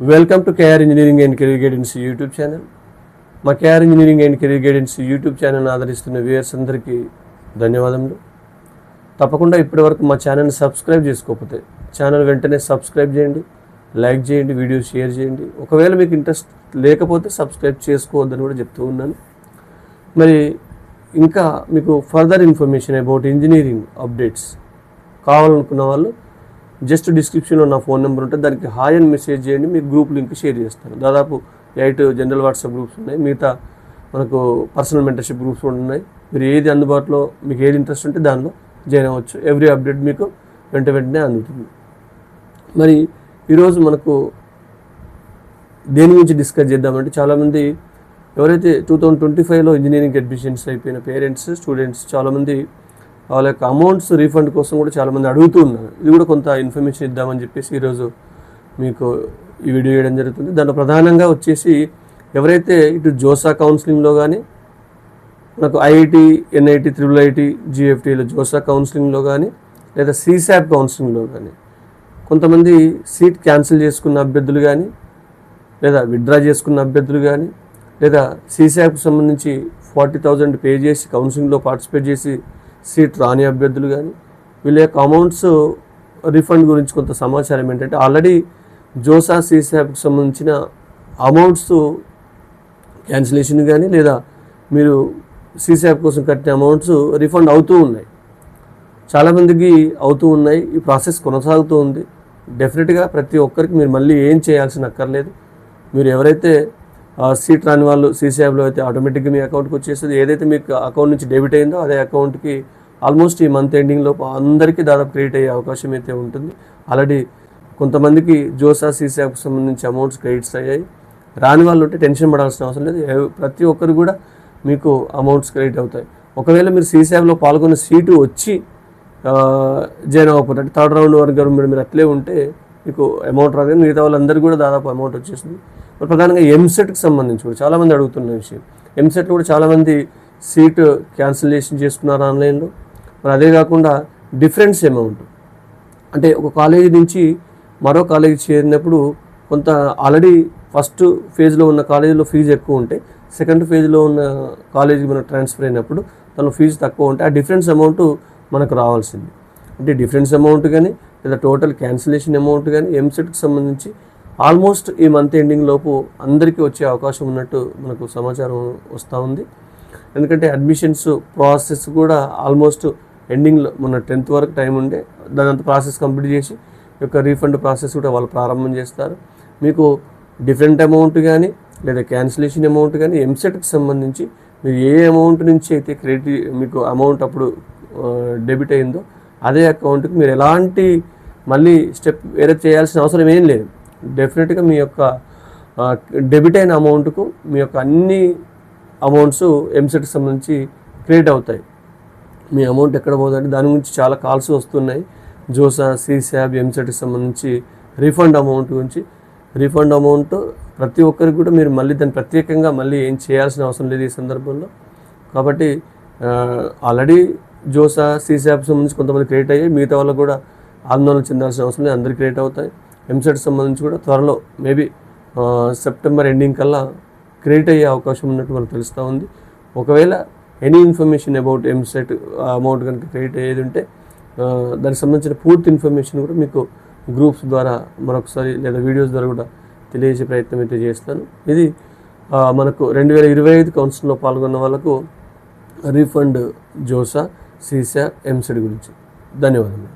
Welcome to KR engineering and career guidance YouTube channel మా KR engineering and career guidance YouTube channel ఆదరిస్తున్న viewers అందరికీ ధన్యవాదములు. తప్పకుండా ఇప్పటివరకు మా ఛానల్ని సబ్స్క్రైబ్ చేసుకోకపోతే ఛానల్ వెంటనే సబ్స్క్రైబ్ చేయండి లైక్ చేయండి వీడియో షేర్ చేయండి. ఒకవేళ మీకు ఇంట్రెస్ట్ లేకపోతే సబ్స్క్రైబ్ చేసుకోవద్దని కూడా చెప్తూ ఉన్నాను. మరి ఇంకా మీకు further information about engineering updates కావాలనుకున్న వాళ్ళు జస్ట్ డిస్క్రిప్షన్లో నా ఫోన్ నెంబర్ ఉంటుంది దానికి హాయ్ అని మెసేజ్ చేయండి మీకు గ్రూప్ లింక్ షేర్ చేస్తాను. దాదాపు ఎయిట్ జనరల్ వాట్సాప్ గ్రూప్స్ ఉన్నాయి. మిగతా మనకు పర్సనల్ మెంటర్షిప్ గ్రూప్స్ కూడా ఉన్నాయి. మీరు ఏది అందుబాటులో మీకు ఏది ఇంట్రెస్ట్ ఉంటే దానిలో జాయిన్ అవ్వచ్చు. ఎవ్రీ అప్డేట్ మీకు వెంట వెంటనే అందుతుంది. మరి ఈరోజు మనకు దేని గురించి డిస్కస్ చేద్దామంటే చాలామంది ఎవరైతే టూ థౌజండ్ ట్వంటీ ఫైవ్లో ఇంజనీరింగ్ అడ్మిషన్స్ అయిపోయిన పేరెంట్స్ స్టూడెంట్స్ చాలామంది వాళ్ళ యొక్క అమౌంట్స్ రీఫండ్ కోసం కూడా చాలామంది అడుగుతూ ఉన్నారు. ఇది కూడా కొంత ఇన్ఫర్మేషన్ ఇద్దామని చెప్పేసి ఈరోజు మీకు ఈ వీడియో వేయడం జరుగుతుంది. దాంట్లో ప్రధానంగా వచ్చేసి ఎవరైతే ఇటు జోసా కౌన్సిలింగ్లో కానీ మనకు ఐఐటి ఎన్ఐటి త్రిబుల్ ఐటి జిఎఫ్టీలో జోసా కౌన్సిలింగ్లో కానీ లేదా సీసాప్ కౌన్సిలింగ్లో కానీ కొంతమంది సీట్ క్యాన్సిల్ చేసుకున్న అభ్యర్థులు కానీ లేదా విత్డ్రా చేసుకున్న అభ్యర్థులు కానీ లేదా సీసాప్కి సంబంధించి ఫార్టీ థౌజండ్ పే చేసి కౌన్సిలింగ్లో పార్టిసిపేట్ చేసి సీట్ రాని అభ్యర్థులు కానీ వీళ్ళ యొక్క అమౌంట్స్ రిఫండ్ గురించి కొంత సమాచారం ఏంటంటే ఆల్రెడీ జోసా సీశాప్కి సంబంధించిన అమౌంట్స్ క్యాన్సిలేషన్ కానీ లేదా మీరు సీసాబ్ కోసం కట్టిన అమౌంట్స్ రిఫండ్ అవుతూ ఉన్నాయి. చాలామందికి అవుతూ ఉన్నాయి. ఈ ప్రాసెస్ కొనసాగుతూ ఉంది. డెఫినెట్గా ప్రతి ఒక్కరికి మీరు మళ్ళీ ఏం చేయాల్సిన అక్కర్లేదు. మీరు ఎవరైతే సీట్ రాని వాళ్ళు సీసీఐలో అయితే ఆటోమేటిక్గా మీ అకౌంట్కి వచ్చేస్తుంది. ఏదైతే మీకు అకౌంట్ నుంచి డెబిట్ అయిందో అదే అకౌంట్కి ఆల్మోస్ట్ ఈ మంత్ ఎండింగ్లో అందరికీ దాదాపు క్రియేట్ అయ్యే అవకాశం అయితే ఉంటుంది. ఆల్రెడీ కొంతమందికి జోసా సీసీఐకి సంబంధించి అమౌంట్స్ క్రెడిట్స్ అయ్యాయి. రాని వాళ్ళు ఉంటే టెన్షన్ పడాల్సిన అవసరం లేదు. ప్రతి ఒక్కరు కూడా మీకు అమౌంట్స్ క్రెడిట్ అవుతాయి. ఒకవేళ మీరు సీసీఐలో పాల్గొన్న సీటు వచ్చి జాయిన్ అవ్వకపోతే అంటే థర్డ్ రౌండ్ వరకు మీరు మీరు అట్లే ఉంటే మీకు అమౌంట్ రాదు మిగతా వాళ్ళందరికీ కూడా దాదాపు అమౌంట్ వచ్చేసింది. మరి ప్రధానంగా ఎంసెట్కి సంబంధించి కూడా చాలామంది అడుగుతున్న విషయం. ఎంసెట్లో కూడా చాలామంది సీట్ క్యాన్సిలేషన్ చేసుకున్నారు ఆన్లైన్లో. మరి అదే కాకుండా డిఫరెన్స్ అమౌంట్ అంటే ఒక కాలేజీ నుంచి మరో కాలేజీ చేరినప్పుడు కొంత ఆల్రెడీ ఫస్ట్ ఫేజ్లో ఉన్న కాలేజీలో ఫీజు ఎక్కువ ఉంటే సెకండ్ ఫేజ్లో ఉన్న కాలేజీకి మనం ట్రాన్స్ఫర్ అయినప్పుడు తన ఫీజు తక్కువ ఉంటే ఆ డిఫరెన్స్ అమౌంట్ మనకు రావాల్సింది. అంటే డిఫరెన్స్ అమౌంట్ కానీ లేదా టోటల్ క్యాన్సిలేషన్ అమౌంట్ కానీ ఎంసెట్కి సంబంధించి ఆల్మోస్ట్ ఈ మంత్ ఎండింగ్ లోపు అందరికీ వచ్చే అవకాశం ఉన్నట్టు మనకు సమాచారం వస్తూ ఉంది. ఎందుకంటే అడ్మిషన్స్ ప్రాసెస్ కూడా ఆల్మోస్ట్ ఎండింగ్లో మొన్న టెన్త్ వరకు టైం ఉండే. దాని అంత ప్రాసెస్ కంప్లీట్ చేసి యొక్క రీఫండ్ ప్రాసెస్ కూడా వాళ్ళు ప్రారంభం చేస్తారు. మీకు డిఫరెంట్ అమౌంట్ కానీ లేదా క్యాన్సిలేషన్ అమౌంట్ కానీ ఎంసెట్కి సంబంధించి మీరు ఏ అమౌంట్ నుంచి అయితే క్రెడిట్ మీకు అమౌంట్ అప్పుడు డెబిట్ అయిందో అదే అకౌంట్కి మీరు ఎలాంటి మళ్ళీ స్టెప్ వేరే చేయాల్సిన అవసరం ఏం లేదు. డెఫినెట్గా మీ యొక్క డెబిట్ అయిన అమౌంట్కు మీ యొక్క అన్ని అమౌంట్స్ ఎంసెట్కి సంబంధించి క్రియేట్ అవుతాయి. మీ అమౌంట్ ఎక్కడ పోతుందంటే దాని గురించి చాలా కాల్స్ వస్తున్నాయి. జోసా సీసాబ్ ఎంసెట్కి సంబంధించి రీఫండ్ అమౌంట్ గురించి. రీఫండ్ అమౌంట్ ప్రతి ఒక్కరికి కూడా మీరు మళ్ళీ దాన్ని ప్రత్యేకంగా మళ్ళీ ఏం చేయాల్సిన అవసరం లేదు ఈ సందర్భంలో. కాబట్టి ఆల్రెడీ జోసా సీసాబ్ సంబంధించి కొంతమంది క్రియేట్ అయ్యాయి మిగతా వాళ్ళకు కూడా ఆందోళన చెందాల్సిన అవసరం లేదు. అందరికీ క్రియేట్ అవుతాయి. ఎంసెట్ సంబంధించి కూడా త్వరలో మేబీ సెప్టెంబర్ ఎండింగ్ కల్లా క్రియేట్ అయ్యే అవకాశం ఉన్నట్టు మనకు తెలుస్తూ ఉంది. ఒకవేళ any information about EAMCET amount కనుక క్రియేట్ అయ్యేది ఉంటే దానికి సంబంధించిన పూర్తి ఇన్ఫర్మేషన్ కూడా మీకు గ్రూప్స్ ద్వారా మరొకసారి లేదా వీడియోస్ ద్వారా కూడా తెలియజేసే ప్రయత్నం అయితే చేస్తాను. ఇది మనకు రెండు వేల ఇరవై ఐదు కౌన్సిల్లో పాల్గొన్న వాళ్ళకు రీఫండ్ జోసా సీసా ఎంసెట్ గురించి. ధన్యవాదములు.